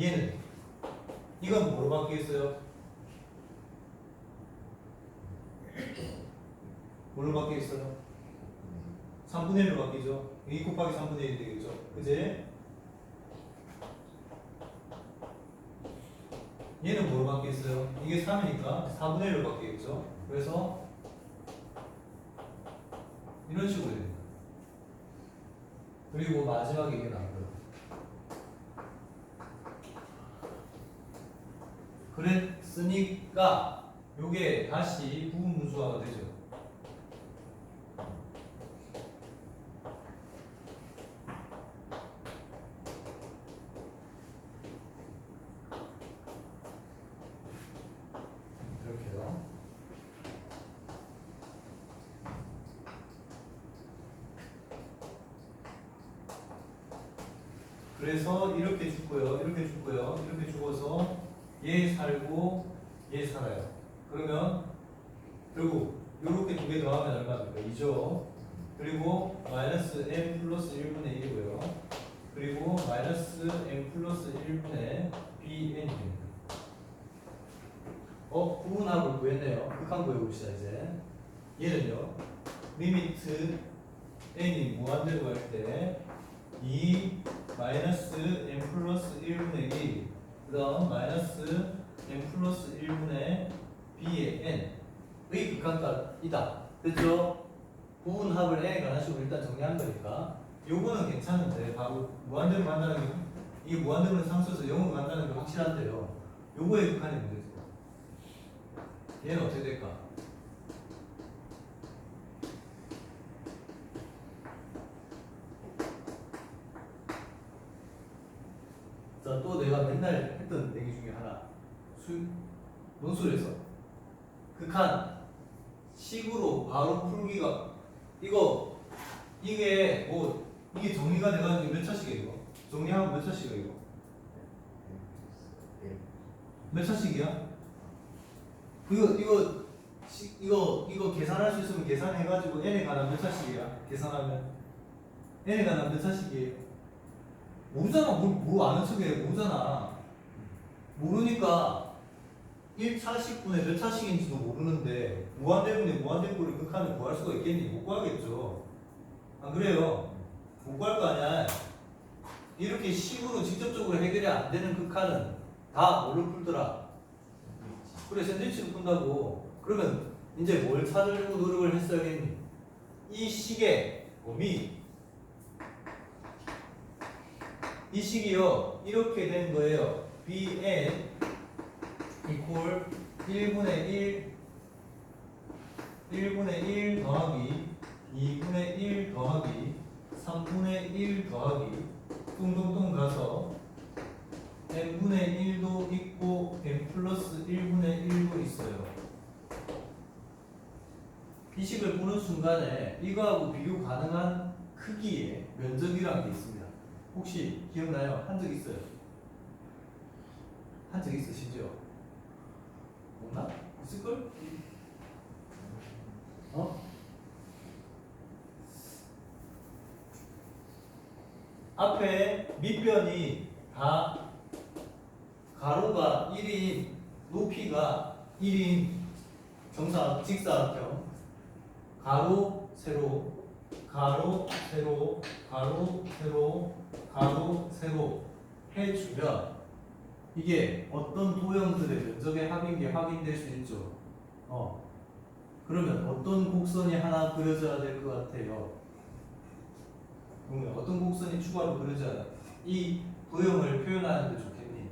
얘는 이건 뭐로 바뀌겠어요? 뭘로 바뀌겠어요? 3분의 1로 바뀌죠. 2 곱하기 3분의 1이 되겠죠. 그지? 얘는 뭐로 바뀌겠어요? 이게 3이니까 4분의 1로 바뀌겠죠. 그래서 이런 식으로 됩니다. 그리고 마지막에 이게 나와요. 그랬으니까 요게 다시 부분 분수화가 되죠. 그래서 이렇게 죽고요, 이렇게 죽고요, 이렇게 죽어서 얘 살고 얘 살아요. 그러면 결국 이렇게 두 개 더하면 얼마 됩니까? 2죠. 그리고 마이너스 m 플러스 1분의 1이고요. 그리고 마이너스 m 플러스 1분의 bn이 됩니다. 어? 부분합을 구했네요. 극한 구해봅시다 이제. 얘는요. 리미트 n이 무한대로 갈 때 2 마이너스 m 플러스 1분의 1 그다음 마이너스 m 플러스 1분의 b의 n의 극한값이다. 됐죠? 부분합을 n에 관한 식으로 일단 정리한 거니까 요거는 괜찮은데 바로 무한대로 간다는 게 이게 무한대로 상수에서 0으로 간다는 게 확실한데요. 요거의 극한이 문제죠. 얘는 어떻게 될까? 자, 또 내가 맨날 했던 얘기 중에 하나. 수, 논술에서. 극한. 식으로 바로 풀기가. 이거, 이게 뭐, 이게 정리가 돼가지고 몇 차식이야, 이거? 정리하면 몇 차식이야, 이거? 몇 차식이야? 이거, 이거, 시, 이거, 이거 계산할 수 있으면 계산해가지고 n에 관한 몇 차식이야? 계산하면. n에 관한 몇 차식이에요? 모르잖아. 뭘, 뭐 아는 척해. 모르잖아. 모르니까 1차식분의 몇 차식인지도 모르는데 무한대분의 무한대분의 극한을 구할 수가 있겠니? 못 구하겠죠. 안 그래요? 못 구할 거 아니야. 이렇게 식으로 직접적으로 해결이 안 되는 극한은 다 뭘로 풀더라? 그래 샌드위치로 푼다고. 그러면 이제 뭘 찾으려고 노력을 했어야겠니? 이 식의 범위 이 식이요 이렇게 된 거예요. bn equal 1분의 1 1분의 1 더하기 2분의 1 더하기 3분의 1 더하기 뚱뚱뚱 가서 n분의 1도 있고 n 플러스 1분의 1도 있어요. 이 식을 보는 순간에 이거하고 비교 가능한 크기의 면적이라는 게 있습니다. 혹시 기억나요? 한 적 있어요? 한 적 있으시죠? 없나? 있을걸? 어? 앞에 밑변이 다 가로가 1인 높이가 1인 정사 직사각형 가로 세로 가로 세로 가로 세로 가로 세로 해주면 이게 어떤 도형들의 면적의 합인 게 확인될 수 있죠. 어. 그러면 어떤 곡선이 하나 그려져야 될 것 같아요. 그러면 어떤 곡선이 추가로 그려져야 이 도형을 표현하는데 좋겠니?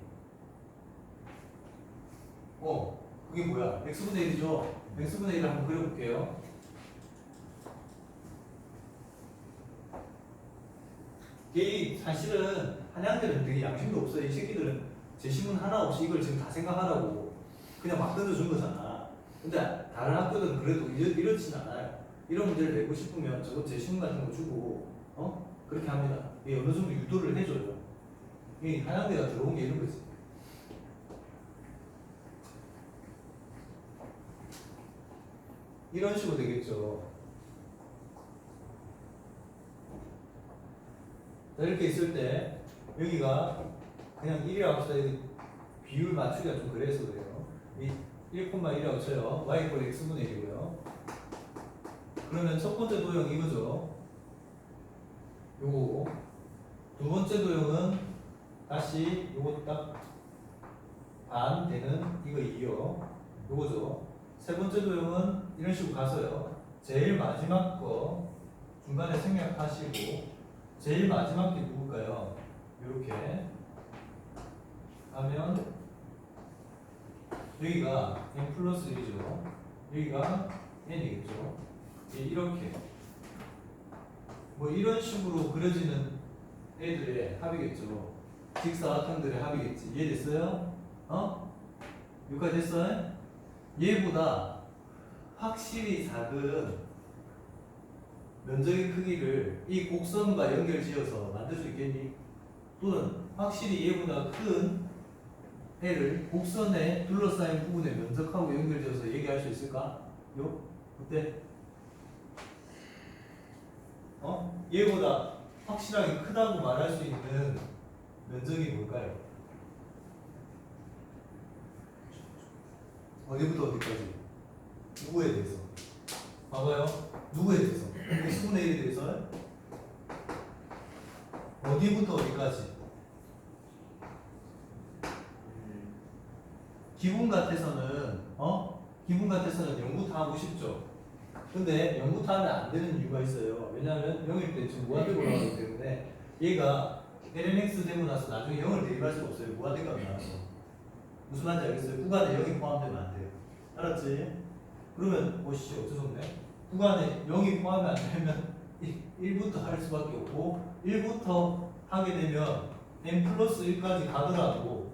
어, 그게 뭐야? x분의 1이죠? x분의 1을 한번 그려볼게요. 이 사실은 한양들은 되게 양심도 없어요. 이 새끼들은 제시문 하나 없이 이걸 지금 다 생각하라고 그냥 막 던져준 거잖아. 근데 다른 학교들은 그래도 이렇, 이렇진 않아요. 이런 문제를 내고 싶으면 저거 제시문 같은 거 주고 어 그렇게 합니다. 이게 어느 정도 유도를 해줘요. 이 한양대가 들어온 게 이런 거지. 이런 식으로 되겠죠. 자, 이렇게 있을 때 여기가 그냥 1이라고 합시다. 비율 맞추기가 좀 그래서 그래요. 이 1,1이라고 쳐요. y 이퀄 x분의 1이고요. 그러면 첫 번째 도형 이거죠. 요거고. 두 번째 도형은 다시 요거 딱 반 되는 이거 2요. 요거죠. 세 번째 도형은 이런 식으로 가서요. 제일 마지막 거 중간에 생략하시고 제일 마지막 게 누굴까요? 이렇게 하면 여기가 n 플러스 1이죠. 여기가 n이겠죠. 예, 이렇게 뭐 이런 식으로 그려지는 애들의 합이겠죠. 직사각형들의 합이겠지. 이해됐어요? 어? 여기까지 됐어요? 얘보다 확실히 작은 면적의 크기를 이 곡선과 연결지어서 만들 수 있겠니? 또는 확실히 얘보다 큰 애를 곡선에 둘러싸인 부분의 면적하고 연결지어서 얘기할 수 있을까? 요? 어때? 어? 얘보다 확실하게 크다고 말할 수 있는 면적이 뭘까요? 어디부터 어디까지? 누구에 대해서? 봐봐요. 누구에 대해서? X분의 1에 대해서? 어디부터 어디까지? 기분 같아서는 어? 기분 같아서는 0부터 하고 싶죠. 근데 0부터 하면 안 되는 이유가 있어요. 왜냐하면 0일 때 지금 무한대로 올라가기 때문에 얘가 lnx 되고 나서 나중에 0을 대입할 수가 없어요. 무한대가 나와서. 무슨 말인지 알겠어요? 구간에 0이 포함되면 안 돼요. 알았지? 그러면 오씨 어쩔 수 없네. 구간에 0이 포함이 안 되면 1부터 할 수밖에 없고 1부터 하게 되면 n 플러스 1까지 가더라도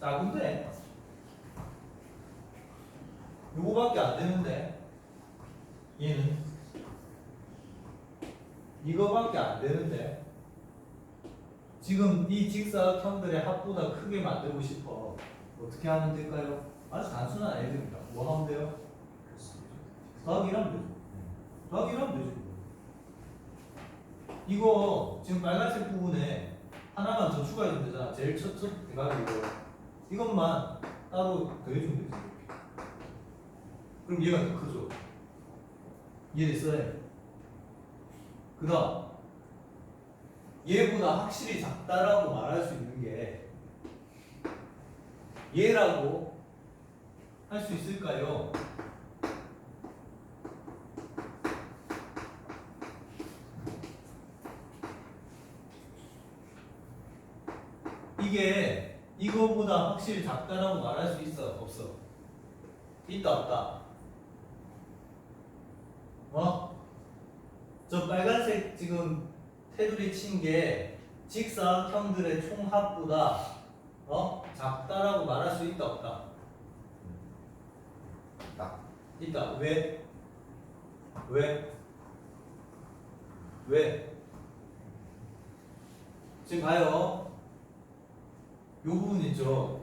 작은데 요거밖에 안 되는데 얘는 이거밖에 안 되는데 지금 이 직사각형들의 합보다 크게 만들고 싶어 어떻게 하면 될까요? 아주 단순한 아이디어입니다 뭐 하면 돼요? 더하기라면 되죠. 더하기라면 되죠. 이거 지금 빨간색 부분에 하나만 더 추가해주면 되잖아 제일 첫, 첫 대각이 이거. 이것만 따로 더해주면 되지 그럼 얘가 더 크죠? 이해됐어요? 그 다음 얘보다 확실히 작다라고 말할 수 있는 게 얘라고 할 수 있을까요? 이게 이거보다 확실히 작다라고 말할 수 있어 없어? 있다 없다? 어? 저 빨간색 지금 테두리 친 게 직사각형들의 총합보다 어? 작다라고 말할 수 있다 없다? 나 있다. 왜? 왜? 왜? 지금 봐요. 요 부분 있죠?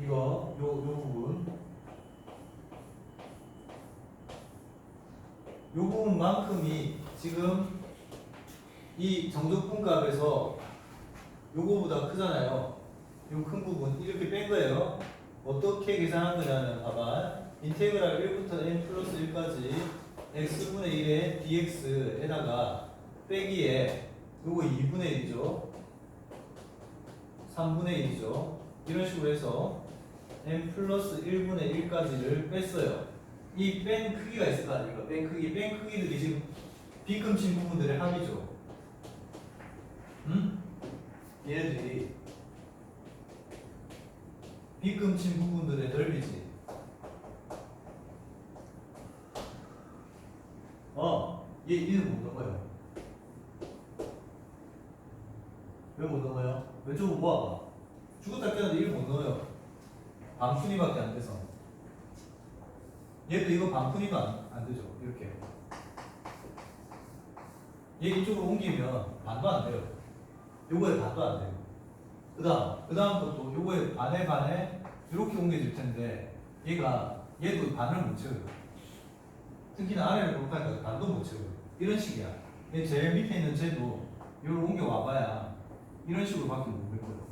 이거, 요, 요 부분. 요 부분만큼이 지금 이 정적분 값에서 요거보다 크잖아요. 요 큰 부분 이렇게 뺀 거예요. 어떻게 계산한 거냐면 봐봐. 인테그랄 1부터 n 플러스 1까지 x분의 1의 dx에다가 빼기에 요거 2분의 1이죠. 3분의 1이죠. 이런 식으로 해서 n 플러스 1분의 1까지를 뺐어요. 이 뺀 크기가 있을 거 아닙니까? 뺀 크기, 뺀 크기들이 지금 빗금친 부분들의 합이죠. 응? 얘네들이 빗금친 부분들의 넓이지. 어, 얘 1을 못 넘어요. 왜못 넘어요? 왼쪽으로 모아봐. 죽었다 깨는데 1을 못 넘어요. 반푼이밖에 안 돼서. 얘도 이거 반푼이도 안, 안 되죠. 이렇게. 얘 이쪽으로 옮기면 반도 안 돼요. 요거에 반도 안 돼요. 그 다음, 그 다음 것도 요거에 반에 반에 이렇게 옮겨질 텐데 얘가 얘도 반을 못 채워요. 특히나 아래를 볼까니까 반도 못 채워요. 이런 식이야. 얘 제일 밑에 있는 쟤도 요를 옮겨 와봐야 이런 식으로 못볼 거예요.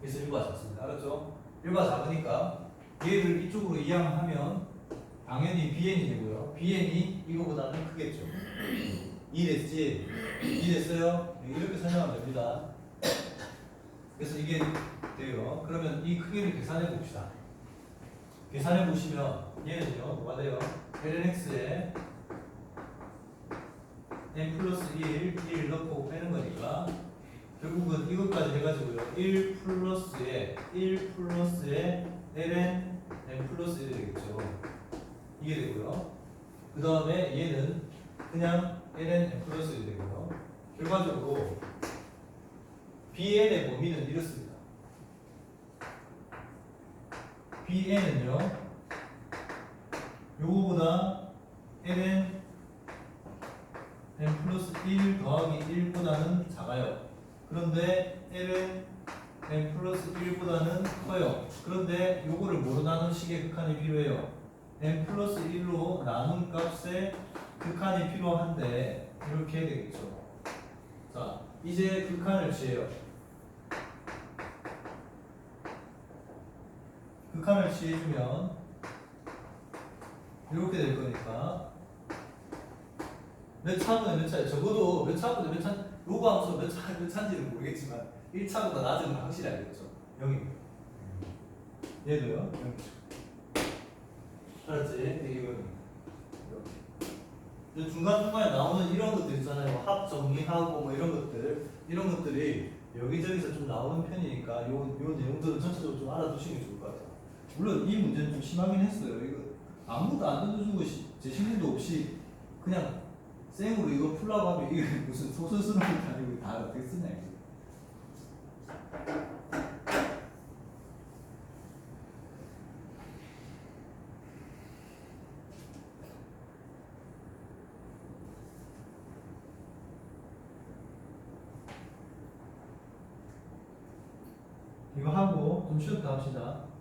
그래서 1과 작습니다. 알았죠? 1과 작으니까 얘를 이쪽으로 이양하면 당연히 bn이 되고요. bn이 이거보다는 크겠죠. 이해됐지? 이해됐어요? 네, 이렇게 설명하면 됩니다. 그래서 이게 돼요. 그러면 이 크기를 계산해 봅시다. 계산해 보시면 얘는요, 뭐가 돼요? lnx에 n 플러스 1, 1 넣고 빼는 거니까 결국은 이것까지 해가지고요. 1 플러스에 1 플러스에 ln n 플러스 1이 되겠죠. 이게 되고요. 그 다음에 얘는 그냥 ln n 플러스 1이 되고요. 결과적으로 bn의 범위는 이렇습니다. bn은요. 요거보다 ln n 플러스 1 더하기 1보다는 작아요. 그런데 ln n 플러스 1보다는 커요. 그런데 요거를 뭐로 나눈 식의 극한이 필요해요? n 플러스 1로 나눈 값의 극한이 필요한데 이렇게 되겠죠. 자, 이제 극한을 취해요. 극한을 취해주면 이렇게 될 거니까 몇 차보다 몇 차예요? 적어도 몇 차보다 몇 차, 요거 함수 몇 차, 몇 차인지는 모르겠지만 1차보다 낮은 건 확실히 알겠죠? 0입니다. 얘도요? 0이죠. 알았지? 이거 이제 중간중간에 나오는 이런 것들 있잖아요. 합 정리하고 뭐 이런 것들 이런 것들이 여기저기서 좀 나오는 편이니까 요, 요 내용들은 전체적으로 좀 알아두시는 게 좋을 것 같아요. 물론 이 문제는 좀 심하긴 했어요. 이거 아무것도 안 던져준 것이 제 신경도 없이 그냥 생으로 이거 풀라고 하면 이게 무슨 소설 쓰는 것도 아니고 다 어떻게 쓰냐 이거. 이거 하고 좀 쉬었다 합시다.